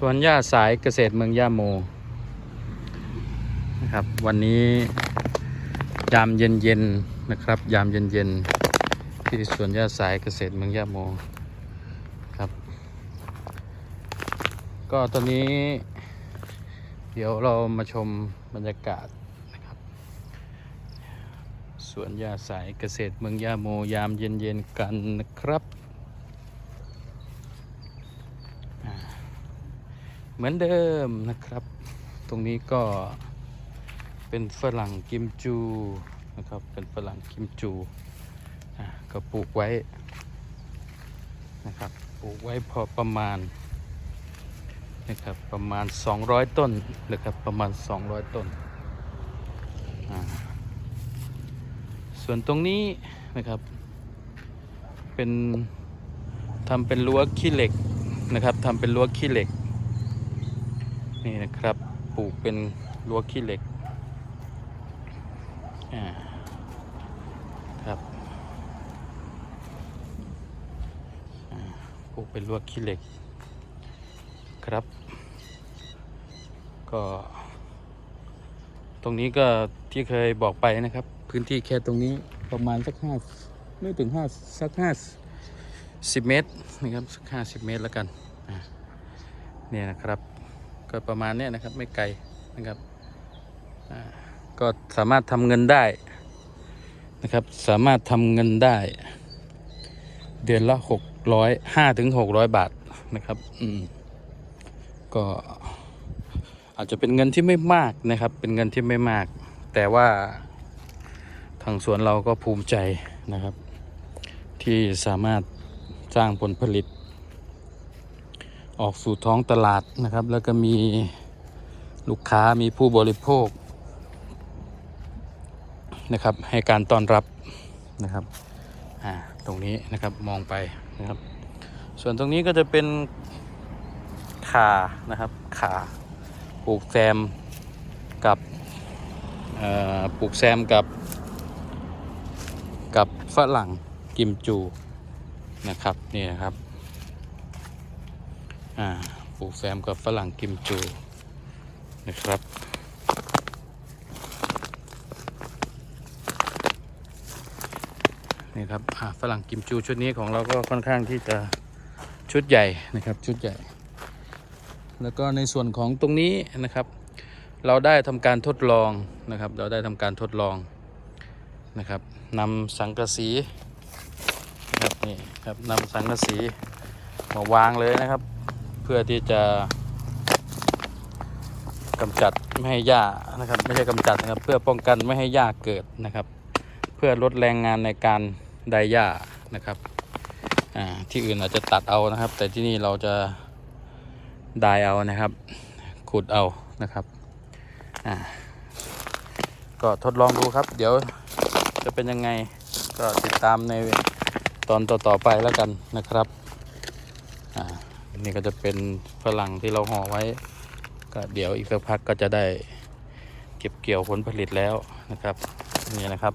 สวนหญ้าสายเกษตรเมืองย่าโมนะครับ วันนี้ยามเย็นๆนะครับ ยามเย็นๆที่สวนหญ้าสายเกษตรเมืองย่าโมครับ ก็ตอนนี้ เดี๋ยวเรามาชมบรรยากาศนะครับสวนหญ้าสายเกษตรเมืองย่าโม ยามเย็นๆกันนะครับ เหมือนเดิมนะครับ ตรงนี้ก็เป็นฝรั่งกิมจูนะครับ เป็นฝรั่งกิมจูอะก็ปลูกไว้นะครับ ปลูกไว้พอประมาณนะครับประมาณ 200 ต้นนะครับประมาณ 200 ต้น ส่วนตรงนี้นะครับ เป็นทำเป็นรั้วขี้เหล็กนะครับทำเป็นรั้วขี้เหล็ก นี่นะครับปลูกเป็นรั้วขี้เหล็กอ่าครับปลูกเป็นรั้วขี้เหล็กครับ ก็ ตรงนี้ก็ที่เคยบอกไปนะครับ พื้นที่แค่ตรงนี้ประมาณสักห้าไม่ถึงห้าสักห้าสิบเมตรนะครับสักห้าสิบเมตรแล้วกัน เนี่ยนะครับ ก็ประมาณนี้นะครับ ไม่ไกลนะครับก็สามารถทำเงินได้นะครับ สามารถทำเงินได้ เดือนละหกร้อยห้าถึงหกร้อยบาทนะครับอืมก็อาจจะเป็นเงินที่ไม่มากนะครับ เป็นเงินที่ไม่มาก แต่ว่าทางสวนเราก็ภูมิใจนะครับ ที่สามารถสร้างผลผลิต ออกสู่ท้องตลาดนะครับ แล้วก็มีลูกค้ามีผู้บริโภคนะครับ ให้การต้อนรับนะครับอ่าตรงนี้นะครับมองไปนะครับ ส่วนตรงนี้ก็จะเป็นขานะครับขาปลูกแซมกับปลูกแซมกับ กับฝรั่งกิมจูนะครับนี่นะครับ อ่าปลูกแซมกับฝรั่งกิมจูนะครับ นี่ครับฝรั่งกิมจูชุดนี้ของเราก็ค่อนข้างที่จะชุดใหญ่นะครับชุดใหญ่ แล้วก็ในส่วนของตรงนี้นะครับ เราได้ทำการทดลองนะครับ เราได้ทำการทดลองนะครับนำสังกะสีนะครับนี่ครับนำสังกะสีมาวางเลยนะครับ เพื่อที่จะกำจัดไม่ให้หญ้านะครับ ไม่ใช่กำจัดนะครับ เพื่อป้องกันไม่ให้หญ้าเกิดนะครับ เพื่อลดแรงงานในการไดหญ้านะครับที่อื่นอาจจะตัดเอานะครับ แต่ที่นี่เราจะไดเอานะครับ ขุดเอานะครับก็ทดลองดูครับ เดี๋ยวจะเป็นยังไงก็ติดตามในตอนต่อๆไปแล้วกันนะครับอ่า นี่ก็จะเป็นฝรั่งที่เราห่อไว้ ก็เดี๋ยวอีกสักพักก็จะได้เก็บเกี่ยวผลผลิตแล้วนะครับนี่นะครับ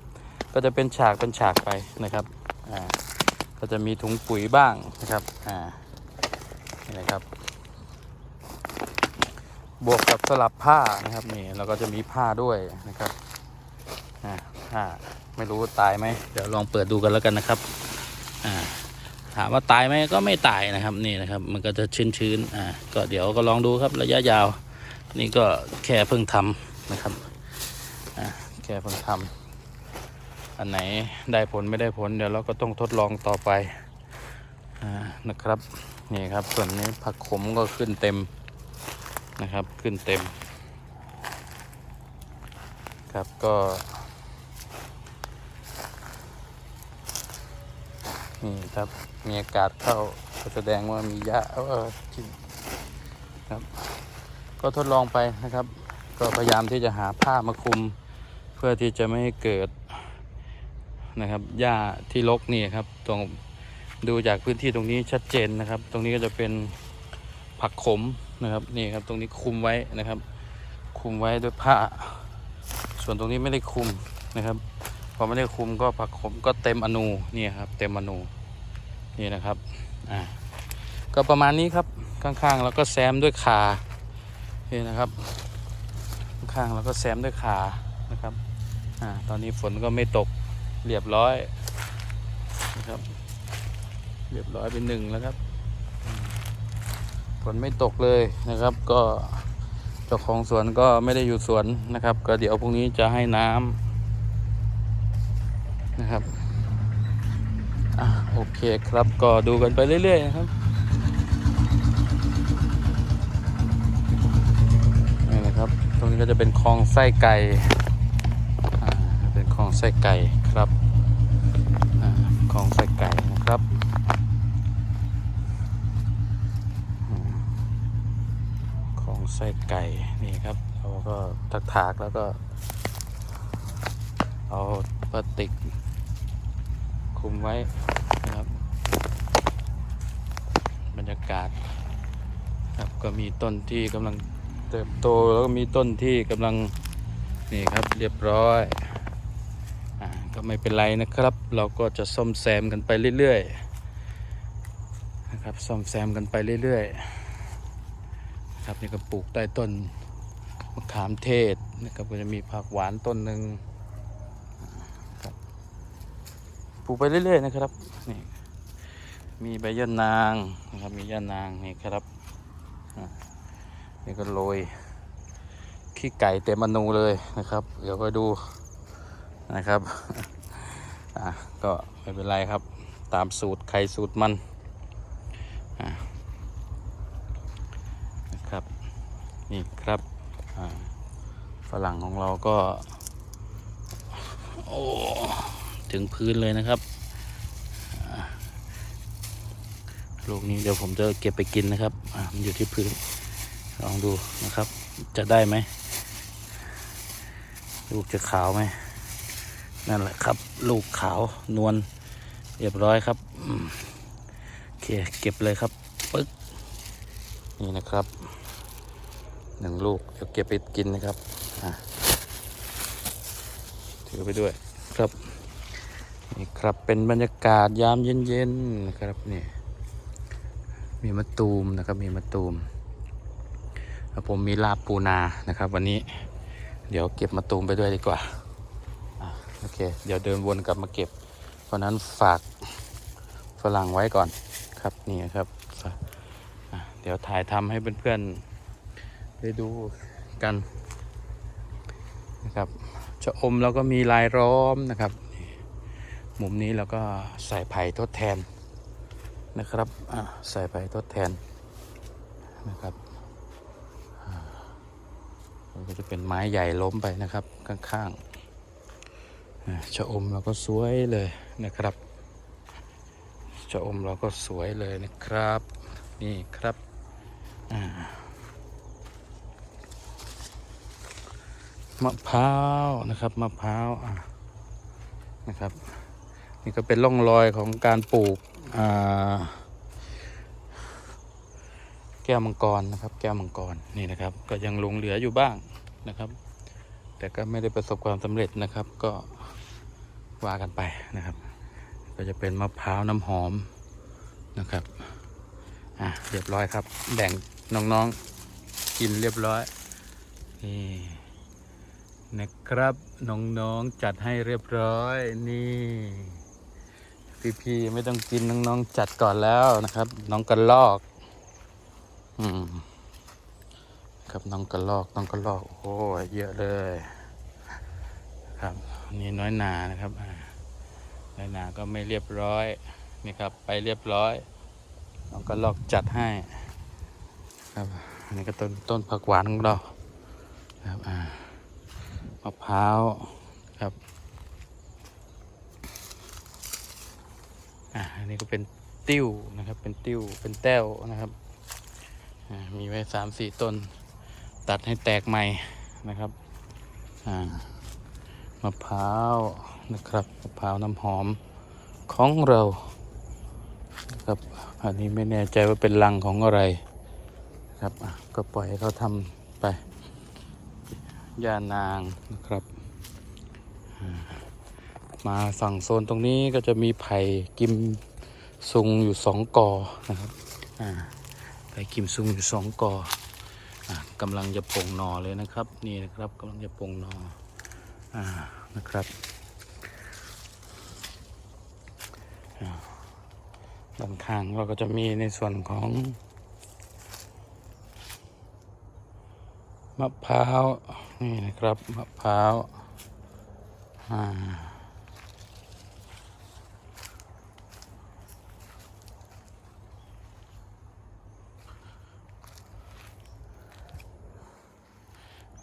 ก็จะเป็นฉากเป็นฉากไปนะครับอ่าก็จะมีถุงปุ๋ยบ้างนะครับอ่านี่นะครับ บวกกับสลับผ้านะครับนี่เราก็จะมีผ้าด้วยนะครับอ่าผ้าไม่รู้ตายไหมเดี๋ยวลองเปิดดูกันแล้วกันนะครับ ถามว่าตายไหมก็ไม่ตายนะครับนี่นะครับ มันก็จะชื้นชื้นๆอ่าก็เดี๋ยวก็ลองดูครับระยะยาว นี่ก็แค่เพิ่งทำนะครับอ่าแค่เพิ่งทำอันไหนได้ผลไม่ได้ผลเดี๋ยวเราก็ต้องทดลองต่อไปอ่านะครับนี่ครับส่วนนี้ผักขมก็ขึ้นเต็มนะครับขึ้นเต็ม ครับก็ นี่ครับ มีอากาศเข้าก็แสดงว่ามีหญ้าเออจริงครับ ก็ทดลองไปนะครับ ก็พยายามที่จะหาผ้ามาคลุม เพื่อที่จะไม่ให้เกิดนะครับหญ้าที่รกนี่ครับ ตรงดูจากพื้นที่ตรงนี้ชัดเจนนะครับ ตรงนี้ก็จะเป็นผักขมนะครับนี่ครับ ตรงนี้คุมไว้นะครับ คุมไว้ด้วยผ้า ส่วนตรงนี้ไม่ได้คุมนะครับ อไม่ได้คุมก็ผักขมก็เต็มอนูนี่ครับ เต็มอนูนี่นะครับอ่าก็ประมาณนี้ครับข้างๆแล้วก็แซมด้วยขานี่นะครับ ข้างๆแล้วก็แซมด้วยขานะครับอ่าตอนนี้ฝนก็ไม่ตกเรียบร้อยนะครับ เรียบร้อยเป็นหนึ่งแล้วครับฝนไม่ตกเลยนะครับ ก็เจ้าของสวนก็ไม่ได้อยู่สวนนะครับ ก็เดี๋ยวพรุ่งนี้จะให้น้ำ นะครับอะโอเคครับก็ดูกันไปเรื่อยๆนะครับนี่นะครับ ตรงนี้ก็จะเป็นคลองไส้ไก่อ่าเป็นคลองไส้ไก่ครับคลองไส้ไก่นะครับของไส้ไก่นี่ครับเราก็ถักถากแล้วก็เอาพลาสติก คลุมไว้นะครับ บรรยากาศครับก็มีต้นที่กำลังเติบโตแล้วก็มีต้นที่กำลังนี่ครับเรียบร้อยอก็ไม่เป็นไรนะครับ เราก็จะซ่อมแซมกันไปเรื่อยๆนะครับซ่อมแซมกันไปเรื่อยๆครับนี่ก็ปลูกใต้ต้นมะขามเทศนะครับก็จะมีผักหวานต้นหนึ่งครับป ลูกไปเรื่อยๆนะครับนี่มีใบยะนางนะครับมียะนางนี่ครับนี่ก็โรยขี้ไก่เต็มอนูเลยนะครับ เดี๋ยวก็ดูนะครับอะก็ไม่เป็นไรครับ ตามสูตรใครสูตรมันอะนะครับนี่ครับฝรั่งของเราก็ โอ้ ถึงพื้นเลยนะครับลูกนี้เดี๋ยวผมจะเก็บไปกินนะครับมันอยู่ที่พื้นลองดูนะครับ จะได้ไหมลูกจะขาวไหมนั่นแหละครับ ลูกขาวนวลเรียบร้อยครับโอเคเก็บเลยครับปึ๊กนี่นะครับหนึ่งลูกเดี๋ยวเก็บไปกินนะครับถือไปด้วยครับ นี่ครับเป็นบรรยากาศยามเย็นๆนะครับนี่มีมะตูมนะครับมีมะตูมแล้วผมมีลาบปูนานะครับ วันนี้ เดี๋ยวเก็บมะตูมไปด้วยดีกว่าอโอเค เดี๋ยวเดินวนกลับมาเก็บ เพราะนั้นฝากฝรั่งไว้ก่อนครับนี่ครับเดี๋ยวถ่ายทำให้เพื่อนๆได้ดูกันนะครับชะอมเราก็มีลายล้อมนะครับ มุมนี้เราก็ใส่ไผ่ทดแทนนะครับใส่ไผ่ทดแทนนะครับมันก็จะเป็นไม้ใหญ่ล้มไปนะครับข้างๆชะอมเราก็สวยเลยนะครับชะอมเราก็สวยเลยนะครับ นี่ครับมะพร้าวนะครับมะพร้าวนะครับ นี่ก็เป็นร่องรอยของการปลูกแก้วมังกรนะครับ แก้วมังกรนี่นะครับ ก็ยังหลงเหลืออยู่บ้างนะครับ แต่ก็ไม่ได้ประสบความสำเร็จนะครับ ก็ว่ากันไปนะครับ ก็จะเป็นมะพร้าวน้ำหอมนะครับอะเรียบร้อยครับแบ่งน้องๆกินเรียบร้อยนี่นะครับน้องๆจัดให้เรียบร้อยนี่ พี่ๆไม่ต้องกินน้องๆจัดก่อนแล้วนะครับ น้องกระลอก อืม ครับน้องกระลอกน้องกระลอกโอ้ยเยอะเลย ครับนี่น้อยหนานะครับอ่าน้อยหนาก็ไม่เรียบร้อยนี่ครับ ไปเรียบร้อยน้องก็ลอกจัดให้ ครับนนี้ก็ต้นต้นผักหวานของเราครับอ่ามะพร้าวครับ อันนี้ก็เป็นติ้วนะครับ เป็นติ้ว เป็นแต้วนะครับ มีไว้สามสี่ต้น ตัดให้แตกใหม่นะครับมะพร้าวนะครับ มะพร้าวน้ำหอมของเราครับ อันนี้ไม่แน่ใจว่าเป็นรังของอะไรครับ ก็ปล่อยให้เขาทำไปย่านางนะครับมาฝั่งโซนตรงนี้ก็จะมีไผ่กิม ซุงอยู่สองกอนะครับไผ่กิมซุงอยู่สองกออ่ากำลังจะปลงหนอเลยนะครับ นี่นะครับกำลังจะปลงหนออนะครับด้านข้างเราก็จะมีในส่วนของมะพร้าวนี่นะครับมะพร้าวอ่า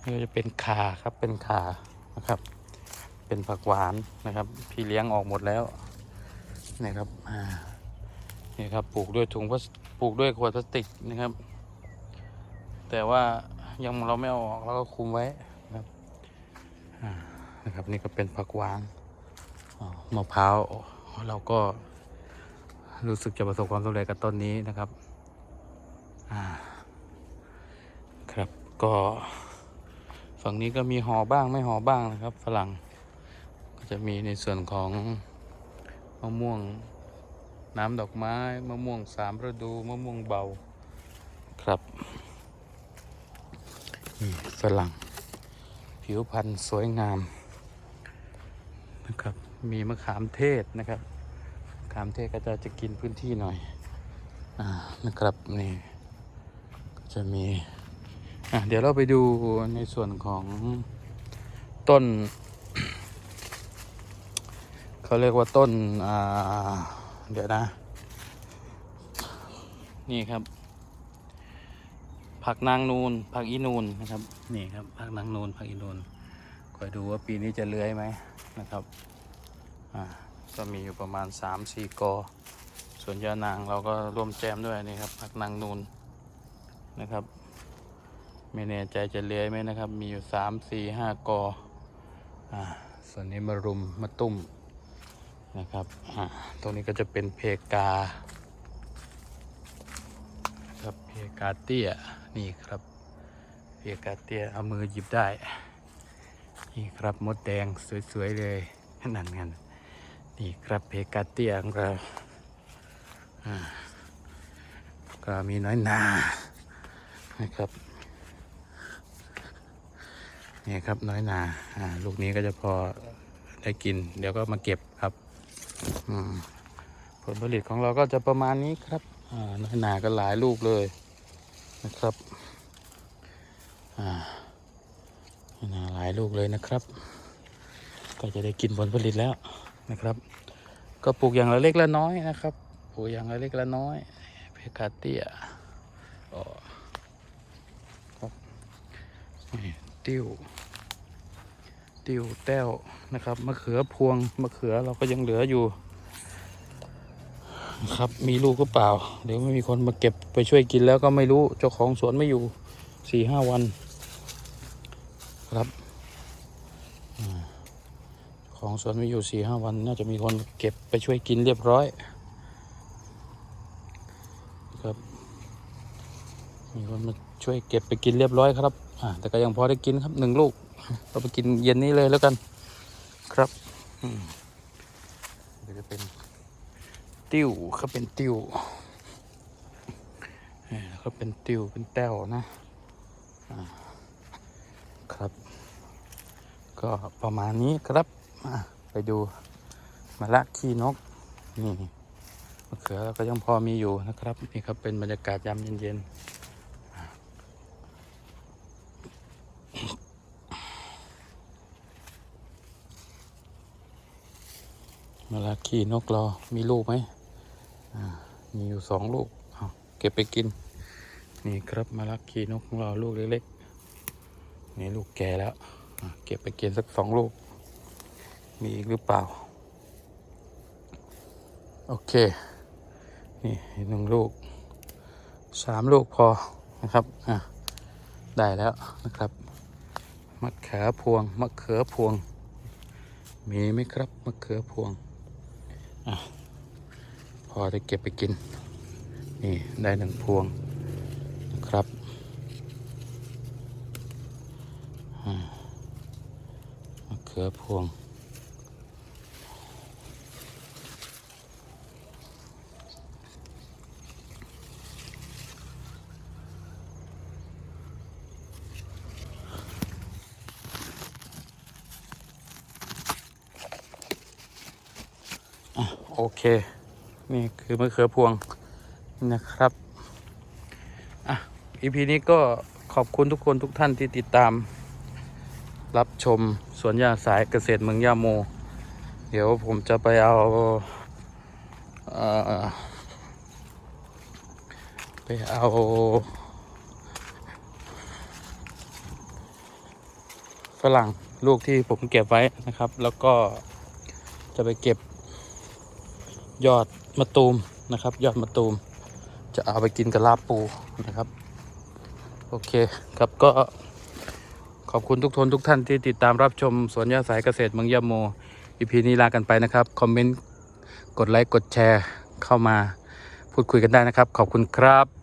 นี่จะเป็นขาครับเป็นขานะครับ เป็นผักหวานนะครับ พี่เลี้ยงออกหมดแล้วนะครับนี่ครับปลูกด้วยถุงพลาสปลูกด้วยขวดพลาสติกนะครับ แต่ว่ายังเราไม่เอาออกเราก็คุมไว้นะครับนะครับนี่ก็เป็นผักหวานมะพร้าวเราก็รู้สึกจะประสบความสำเร็จกับต้นนี้นะครับ อ่า ครับก็ ฝั่งนี้ก็มีห่อบ้างไม่ห่อบ้างนะครับ ฝรั่ง ก็จะมีในส่วนของมะม่วงน้ำดอกไม้มะม่วงสามฤดูมะม่วงเบาครับนี่ฝรั่ง ผิวพรรณสวยงามนะครับ มีมะขามเทศนะครับมะขามเทศก็จะจะกินพื้นที่หน่อยอานะครับนี่ก็จะมี อะเดี๋ยวเราไปดูในส่วนของต้น เขาเรียกว่าต้นอ่าเดี๋ยวนะ นี่ครับ ผักนางนูนผักอีนูนนะครับ นี่ครับผักนางนูนผักอีนูนคอยดูว่าปีนี้จะเลื้อยไหมนะครับอ่าก็มีอยู่ประมาณสามสี่กอส่วนยานางเราก็ร่วมแจมด้วยนี่ครับผักนางนูนนะครับ ไม่แน่ใจจะเลื้อยไหมนะครับ มีอยู่สามสี่ห้ากออ่าส่วนนี้มารุมมาตุ้มนะครับอ่าตรงนี้ก็จะเป็นเพกาครับเพกาเตี้ยนี่ครับเพกาเตี้ยเอามือหยิบได้ นี่ครับมดแดงสวยๆเลยนั่นกันนี่ครับเพกาเตี้ยของเราอ่าก็มีน้อยนานะครับ นี่ครับน้อยนาอ่าลูกนี้ก็จะพอได้กิน เดี๋ยวก็มาเก็บครับผลผลิตของเราก็จะประมาณนี้ครับน้อยหนาก็หลายลูกเลยนะครับน้อยหนาหลายลูกเลยนะครับ ก็จะได้กินผลผลิตแล้วนะครับ ก็ปลูกอย่างละเล็กละน้อยนะครับ ปลูกอย่างละเล็กละน้อย เพกาเตียอ๋อครับนี่ ติ้ว ติ้วแต้วนะครับมะเขือพวงมะเขือเราก็ยังเหลืออยู่ครับมีลูกก็เปล่า เดี๋ยวไม่มีคนมาเก็บไปช่วยกินแล้วก็ไม่รู้เจ้าของสวนไม่อยู่สี่ห้าวัน ครับของสวนไม่อยู่สี่ห้าวัน น่าจะมีคนเก็บไปช่วยกินเรียบร้อย ครับ มีคนมาช่วยเก็บไปกินเรียบร้อยครับ แต่ก็ยังพอได้กินครับหนึ่งลูก เราไปกินเย็นนี้เลยแล้วกันครับก็จะเป็นติ้วเขาเป็นติ้วเขาเป็นติ้วเป็นแต้วนะครับ ก็ประมาณนี้ครับไปดูมะละขี้นกนี่มะเขือก็ยังพอมีอยู่นะครับนี่ครับเป็นบรรยากาศยามเย็นๆ มะละขี้นกเรามีลูกไหมมีอยู่สองลูกเก็บไปกิน นี่ครับมะละขีนกของเราลูกเล็กๆนี่ลูกแก่แล้วเก็บไปกินสักสองลูก มีอีกหรือเปล่า โอเค นี่หนึ่งลูกสามลูกพอนะครับอะได้แล้วนะครับมะเขือพวงมะเขือพวง มีไหมครับมะเขือพวง พอจะเก็บไปกิน นี่ได้หนึ่งพวงนะครับมะเขือพวง โอเค นี่คือมะเขือพวงนะครับอะอีพีนี้ก็ขอบคุณทุกคนทุกท่านที่ติดตาม รับชมสวนยาสายเกษตรเมืองยาโม เดี๋ยวผมจะไปเอาอไปเอาฝรั่งลูกที่ผมเก็บไว้นะครับ แล้วก็จะไปเก็บ ยอดมะตูมนะครับ ยอดมะตูม จะเอาไปกินกับลาบปูนะครับ โอเคครับก็ขอบคุณทุกทนทุกท่านที่ติดตามรับชมสวนยาสายเกษตรเมืองยะโมอีพีนี้ลากันไปนะครับ คอมเมนต์ กดไลค์ กดแชร์เข้ามาพูดคุยกันได้นะครับ ขอบคุณครับ